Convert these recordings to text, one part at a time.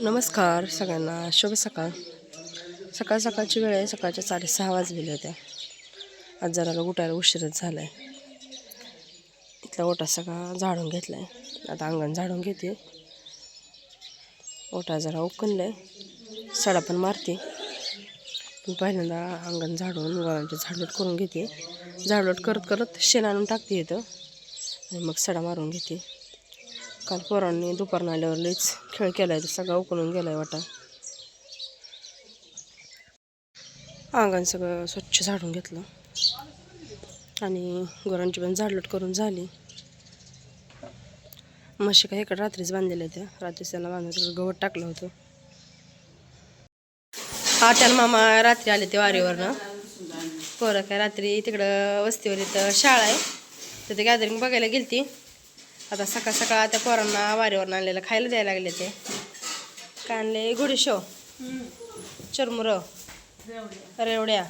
नमस्कार सगळ्यांना. शुभ सकाळ. सकाळ सकाळची वेळ आहे. सकाळच्या साडेसहा वाजलेल्या होत्या आज जरा उठायला उशीरच झाला आहे इथला ओटा सगळा झाडून घेतला आहे आता अंगण झाडून घेते. ओटा जरा उकलला आहे सडा पण मारते. पण पहिल्यांदा अंगण झाडून गुरांची झाडलोट करून घेते. झाडलोट करत करत शेण आणून टाकते इथं. आणि मग सडा मारून घेते. काल पोरांनी दुपारनं आल्यावर लईच खेळ केला आहे सगळा उकळून गेला आहे वाटा. अंगण सगळं स्वच्छ झाडून घेतलं. आणि गुरांची पण झाडलोट करून झाली. म्हशी काही इकडे रात्रीच बांधलेल्या त्या रात्रीच त्यांना बांधून गवत टाकलं होतं. आत्यान मामा रात्री आले ते वारीवरनं. पोरं काय रात्री तिकडं वस्तीवर इथं शाळा आहे. तर ते गॅदरिंग बघायला गेलती. आता सकाळ सकाळ त्या पोरांना वारीवरून आणलेलं खायला द्यायला लागले ते. काय आणले? घोडेशो चरमुर. रेवड्या.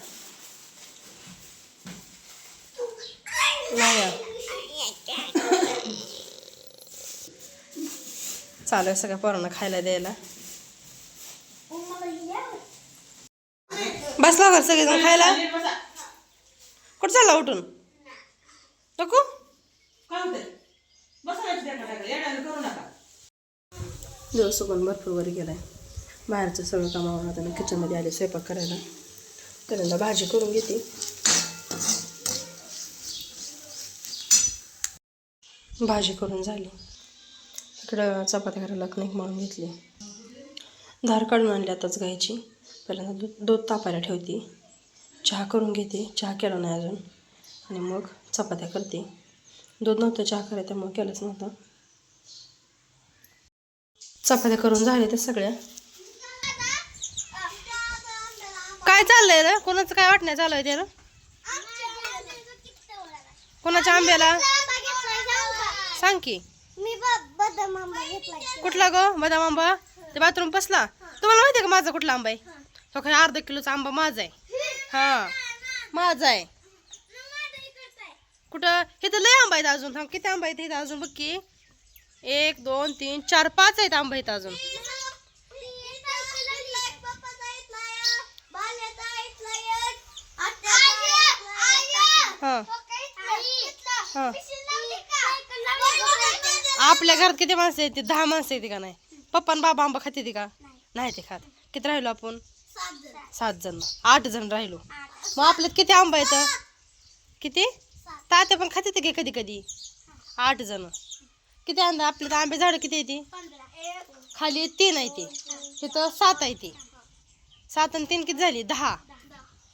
नाही चालू आहे सगळ्या पोरांना खायला द्यायला. बसला का सगळेजण खायला? कुठं चालला उठून? नको? दिवस पण भरपूर वर गेलाय. बाहेरचं सगळं कामावर आता मी किचनमध्ये आले स्वयंपाक करायला. पहिल्यांदा भाजी करून घेते. भाजी करून झाली. इकडं चपात्या करायला कणिक म्हणून घेतली. धार काढून आणली आताच गायची पहिल्यांदा दूध दूध तापायला ठेवते. चहा करून घेते. चहा केला नाही अजून. आणि मग चपात्या करते. दूध नव्हतं चहा करायला त्यामुळे केलंच नव्हतं. चपात्या करून झाल्या त्या सगळ्या. काय चाललंय रे? कोणाचं काय वाटण्या चालू आहे त्याला? कोणाच्या आंब्याला? सांग की. कुठला ग? बदाम आंबा? ते बाथरूम बसला तुम्हाला माहिती आहे का माझा कुठला आंबा आहे? तो अर्धा किलोचा आंबा माझा आहे. हा. माझा आहे. कुठं? इथं लय आंबा आहेत अजून. थांब किती आंबा आहेत इथं अजून? बघ की. एक दोन तीन चार पाच आहेत आंबा आहेत अजून. आपल्या घरात किती माणसं येते दहा माणसं येते का नाही? पप्पा आणि बाबा आंबा खाते ती का? नाही ते खात. किती राहिलो आपण? सात जण. आठ जण राहिलो. मग आपल्यात किती आंबा येतं किती? तात्या पण खाते ते कधी कधी? आठ जण. किती आणता आपल्यात आंबे झाडं किती येते खाली तीन आहे ते. तिथं सात आहे ते. सात आणि तीन किती झाली? दहा.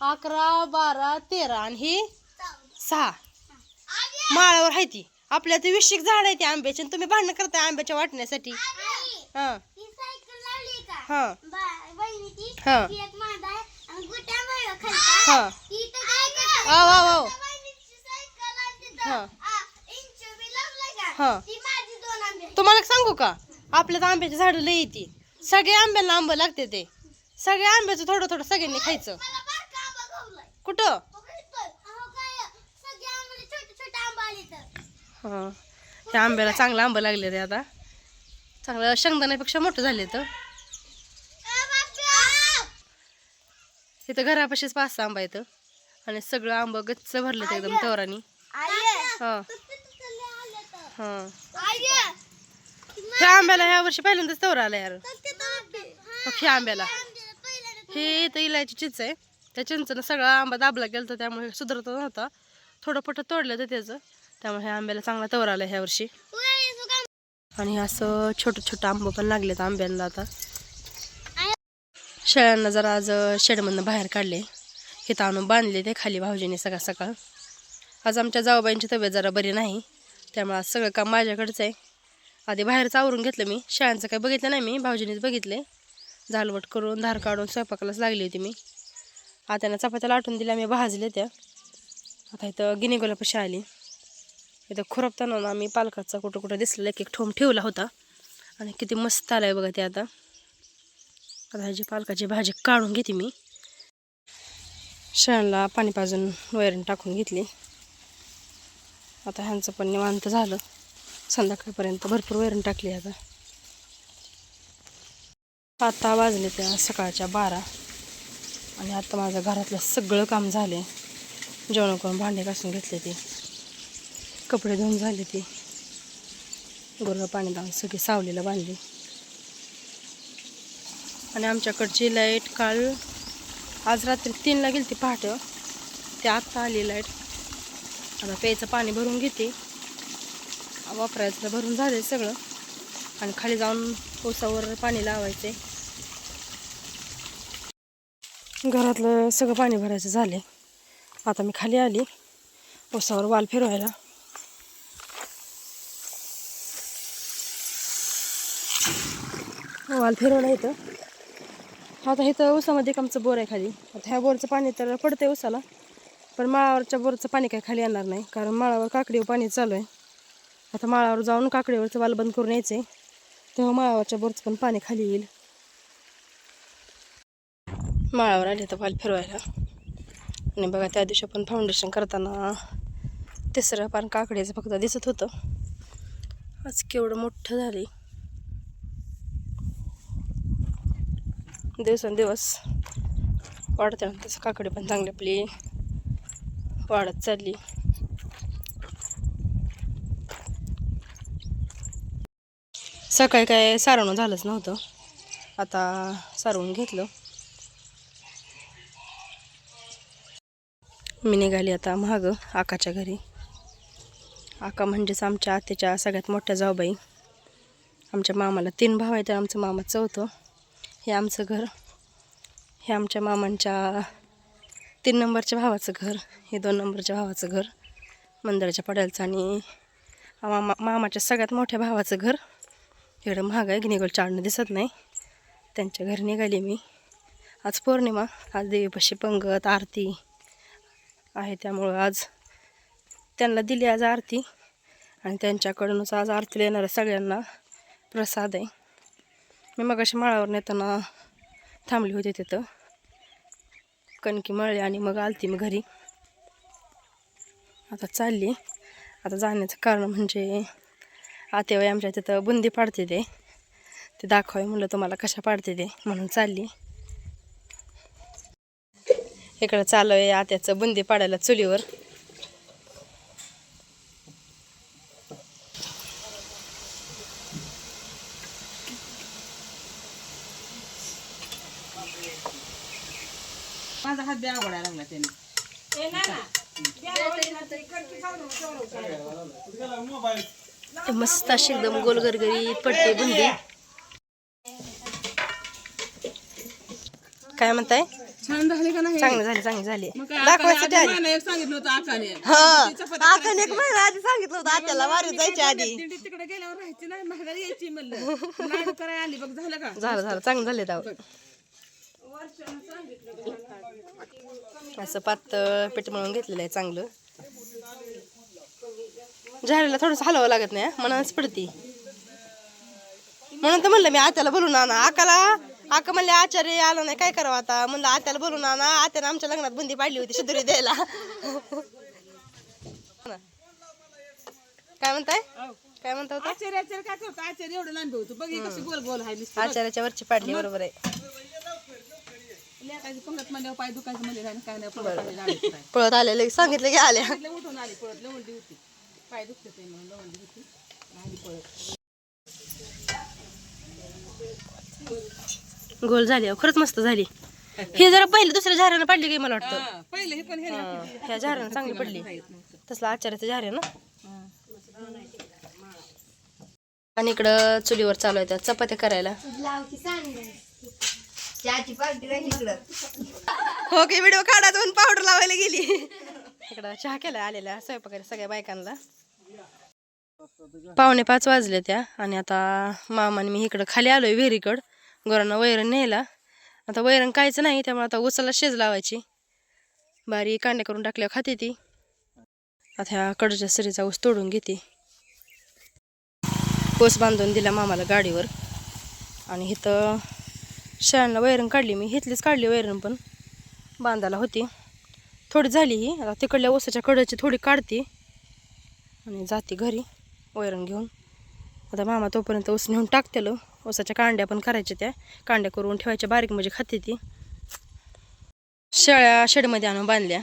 अकरा बारा तेरा आणि ही सहा. माळावर आहे ती. आपल्या ते विशिक झाड आहे ते आंब्याचे तुम्ही भांडणं करताय आंब्याच्या वाटण्यासाठी. हा. हा. हा. हा. हा. हा. तुम्हाला सांगू का? आपल्यात आंब्याची झाडं लई येते. सगळ्या आंब्याला आंबं लागते ते. सगळ्या आंब्याचं थोडं थोडं सगळ्यांनी खायचं. कुठं? हा. ह्या आंब्याला चांगलं आंबं लागले ते आता. चांगलं शेंगदाण्यापेक्षा मोठं झाले तर. इथं घरापाशीच पाच आंबा येतं आणि सगळं आंबं गच्च भरलं एकदम तवरानी. हा. हा. ह्या आंब्याला ह्या वर्षी पहिल्यांदाच तवर आला यार. ह्या आंब्याला. हे इथं इलायची चिंच आहे. त्या चिंचनं सगळा आंबा दाबला गेला त्यामुळे सुधारत नव्हता. थोडं पट तोडलं होतं त्याचं. त्यामुळे ह्या आंब्याला चांगला तवर आला ह्या वर्षी. आणि असं छोटं छोटं आंबं पण लागलेत आंब्यांना आता. शेळ्यांना जरा आज शेडमधनं बाहेर काढले. इथं आणून बांधले ते खाली भाऊजीने सकाळ सकाळ. आज आमच्या जाऊबाईंची तब्येत जरा बरी नाही. त्यामुळे आज सगळं काम माझ्याकडचं आहे. आधी बाहेरचं आवरून घेतलं मी. शाळांचं काही बघितलं नाही मी. भाऊजीनेच बघितले. झालवट करून धार काढून स्वयंपाकालाच लागली होती मी. आता चपात्या लाटून दिल्या. मी भाजले त्या. आता इथं गिनी गुलापाशी आली. इथं खुरपताना ना आम्ही पालकाचा कुठं कुठं दिसलेला एक एक ठोम ठेवला होता. आणि किती मस्त आलाय बघा ते आता. आता ह्याची पालकाची भाजी काढून घेते मी. शाळांला पाणी पाजून वैरण टाकून घेतली. आता ह्यांचं पण निवांत झालं. संध्याकाळपर्यंत भरपूर वैरण टाकली आता. आता वाजले त्या सकाळच्या बारा. आणि आता माझं घरातलं सगळं काम झाले. जेवण करून भांडे घासून घेतले ते. कपडे धुवून झाले ते. गोरगा पाणी लावून सगळी सावलीला बांधली. आणि आमच्याकडची लाइट काल आज रात्री तीनला गेली ती पहाटे. ते आत्ता आली लाइट. आता प्यायचं पाणी भरून घेते. वापरायचं भरून झाले सगळं. आणि खाली जाऊन ओसावर पाणी लावायचे घरातलं सगळं पाणी भरायचं झाले आता मी खाली आली. ओसावर वाल फिरवायला. वाल फिरवला इथं. आता इथं ऊसामध्ये एक आमचं बोर आहे खाली. आता ह्या बोरचं पाणी तर पडतंय ऊसाला पण माळावरच्या बोरचं पाणी काही खाली येणार नाही कारण माळावर काकडीवर पाणी चालू आहे. आता माळावर जाऊन काकडीवरचं वाल बंद करून यायचं आहे तेव्हा माळावरच्या बोरचं पण पाणी खाली येईल. माळावर आले तर वाल फिरवायला. आणि बघा त्या दिवशी आपण फाउंडेशन करताना तिसरं पान काकडीचं फक्त दिसत होतं. आज केवढं मोठं झाली दिवसेंदिवस वाढते तसं काकडी पण चांगली आपली. वाढत चालली. सकाळी काय सारवणं झालंच नव्हतं. आता सारवून घेतलं. मी निघाली आता महाग आकाच्या घरी. आका म्हणजेच आमच्या आत्याच्या सगळ्यात मोठ्या जाऊबाई. आमच्या मामाला तीन भाव आहेत आमचं मामा चौथं हे आमचं घर. हे आमच्या मामांच्या तीन नंबरच्या भावाचं घर हे दोन नंबरच्या भावाचं घर मंदिराच्या पड्यालचं आणि मामा मामाच्या सगळ्यात मोठ्या भावाचं घर. इकडं महाग आहे गिनीगोल चाडणं दिसत नाही. त्यांच्या घरी निघाली मी. आज पौर्णिमा आज देवीपाशी पंगत आरती आहे त्यामुळं आज त्यांना दिली आज आरती आणि त्यांच्याकडूनच आज आरतीला येणाऱ्या सगळ्यांना प्रसाद आहे. मी मगाशी माळावर नेताना थांबली होती तिथं. कणकी मळली आणि मग आलती मी घरी. आता चालली. आता जाण्याचं कारण म्हणजे आतेवाई आमच्या तिथं बुंदी पाडते ते. ते दाखवाय म्हणलं तुम्हाला कशा पाडते ते म्हणून चालली. इकडं चालू आहे आत्याचं बुंदी पाडायला चुलीवर. माझा हात आवडायला लागला त्याने. मस्त अशी एकदम गोल गरगरीत पडते बुंदी. काय म्हणताय? छान झाले का नाही? चांगली झाली चांगली झाली. मग काय दाखवायसाठी आकाने- आधी आधी मला एक सांगितलं होतं आकाने. हा आपण एक महिना आधी सांगितलं होतं आत्याला वारीत जायच्या आधी. तिकडे गेल्यावर राहायची नाही महागारी यायची म्हणलं. लाडू करायला आली बघ झालं का? झालं झालं चांगलं झाले दाव असं पातळ पीठ मळून घेतलेलं आहे चांगलं. झाडाला थोडंसं हलवावं लागत नाही म्हणूनच पडती. म्हणून तर म्हणलं मी आत्याला बोलून आणा आकाला आका म्हणले आचार्य आला नाही काय करावं आता? म्हणलं आत्याला बोलून आणा आत्यानं आमच्या लग्नात बुंदी पाडली होती शिदुरी द्यायला. काय म्हणताय? काय म्हणता होता? आचार्य आचार्य काय करतो? आचार्य एवढं लांबी होतो. बघ कशी गोल गोल आहे नुसती. आचार्याच्या वरची पाडली बरोबर आहे. पाय दुखायचं काय नाही पळत आली लाडू करायला. पळत आलेले सांगितलं की आल्या. सांगितलं उठून आली पळत लवंडी होती. पाय दुखते ते म्हणून लवंडी होती. आली पळत. गोल झाली अहो, खरंच मस्त झाली. हे जरा पहिले दुसऱ्या झाऱ्यानं पडली काही मला वाटतं. हा, पहिलं हे पण हे हा, ह्या झाऱ्यानं चांगली पडली. तसला आचार्याचं झारे ना. आणि इकडं चुलीवर चालू आहे त्या चपात्या करायला. हो की व्हिडिओ काढा दोन पावडर लावायला गेली. इकडं चहा केला आलेल्या स्वयंपाक सगळ्या बायकांना. पावणे पाच वाजले त्या आणि आता मामाने मी इकडं खाली आलोय विहिरीकड. गोरांना वैरण न्यायला. आता वैरण कायचं नाही त्यामुळे आता उसाला शेज लावायची. बारी कांडे करून टाकल्यावर खाते ती. आता ह्या कडच्या सरीचा ऊस तोडून घेते. ऊस बांधून दिला मामाला गाडीवर. आणि इथं शेळ्यांना वैरण काढली मी. इथलीच काढली वैरण पण. बांधायला होती. थोडी झाली ही. आता तिकडल्या ओसाच्या कडची थोडी काढते. आणि जाते घरी वैरण घेऊन. आता मामा तोपर्यंत ऊस नेऊन टाकतेलं. ओसाच्या कांड्या पण करायच्या त्या. कांड्या करून ठेवायच्या. बारीक म्हणजे खाते ती. शेळ्या शेडमध्ये आणून बांधल्या.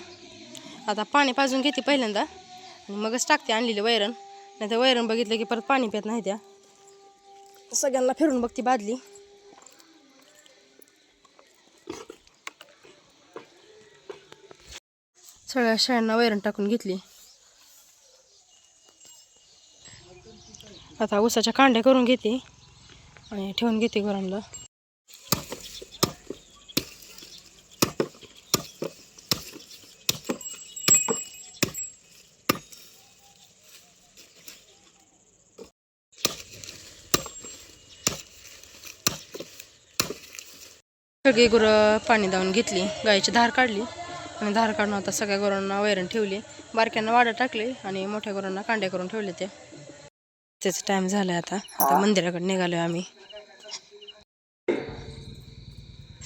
आता पाणी पाजून घेते पहिल्यांदा. आणि मगच टाकते आणलेले वैरण. नाही तर वैरण बघितलं की परत पाणी पित नाही त्या. सगळ्यांना फिरून बघती बादली. सगळ्या शेळ्यांना वैरण टाकून घेतली. आता ऊसाच्या कांड्या करून घेते आणि ठेवून घेते घरांना. सगळी गुरं पाणी दावून घेतली गायीची धार काढली. आणि धार काढून आता सगळ्या गोरांना वैरण ठेवली. बारक्यांना वाडा टाकली आणि मोठ्या गोरांना कांड्या करून ठेवले ते. त्याचा टाइम झालाय आता. आता मंदिराकडे निघालोय आम्ही.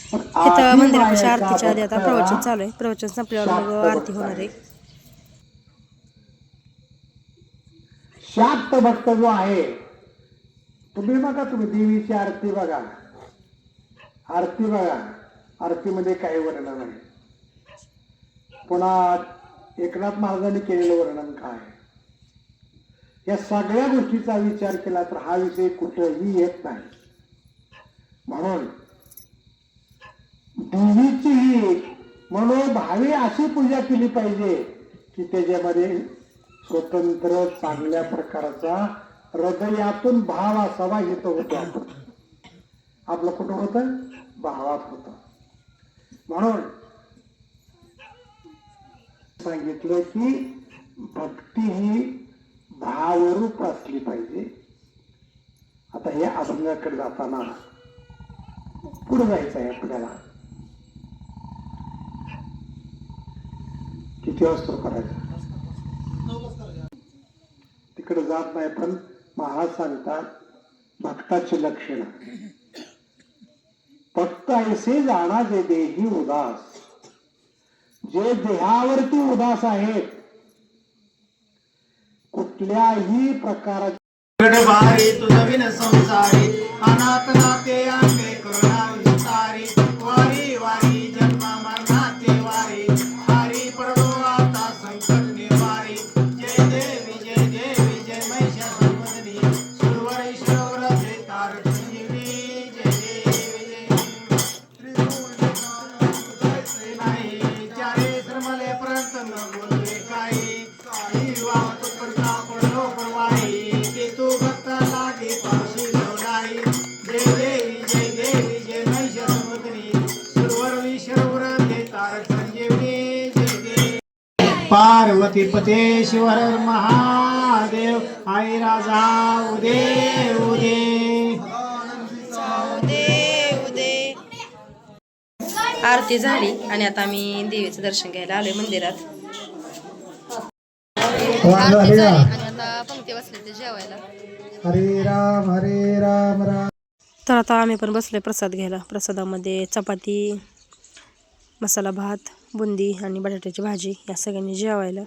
इथं मंदिरापाशी आरतीच्या आधी आता प्रवचन चालू आहे. प्रवचन संपल्यावर मग आरती होणार आहे. शाक्त भक्त जो आहे. तुम्ही बघा तुम्ही देवीची आरती बघा. आरती बघा. आरतीमध्ये काही वर्णन नाही. पुन्हा एकनाथ महाराजांनी केलेलं वर्णन काय? या सगळ्या गोष्टीचा विचार केला तर हा विषय कुठंही येत नाही. म्हणून देवीचीही म्हणून भावी अशी पूजा केली पाहिजे की त्याच्यामध्ये स्वतंत्र चांगल्या प्रकारचा हृदयातून भाव असावा येत होता आपलं कुठं होतं? भावात होतं. म्हणून सांगितलं की भक्ती ही भावरूप असली पाहिजे. आता हे अभंगाकडे जाताना पुढे जायचं आहे आपल्याला. किती वाजता करायचं? तिकडे जात नाही पण महाराज सांगतात भक्ताची लक्षणं. फक्त ऐसे जाणा जे देही उदास. जे देहावरती उदास आहेत कुठल्याही प्रकाराचे गडबारी तुझविन संसारी अनाथ नाते अंगे करुणा विस्तारी. पार्वती पते शिवर महादेव. आई राजा उदे उदे. आरती झाली आणि आता आम्ही देवीचं दर्शन घ्यायला आलोय मंदिरात. आरती झाली आणि आता पंक्ती बसले ते जेवायला. हरे राम हरे राम राम. तर आता आम्ही पण बसलोय प्रसाद घ्यायला. प्रसादामध्ये चपाती मसाला भात बुंदी आणि बटाट्याची भाजी या सगळ्यांनी जेवायला.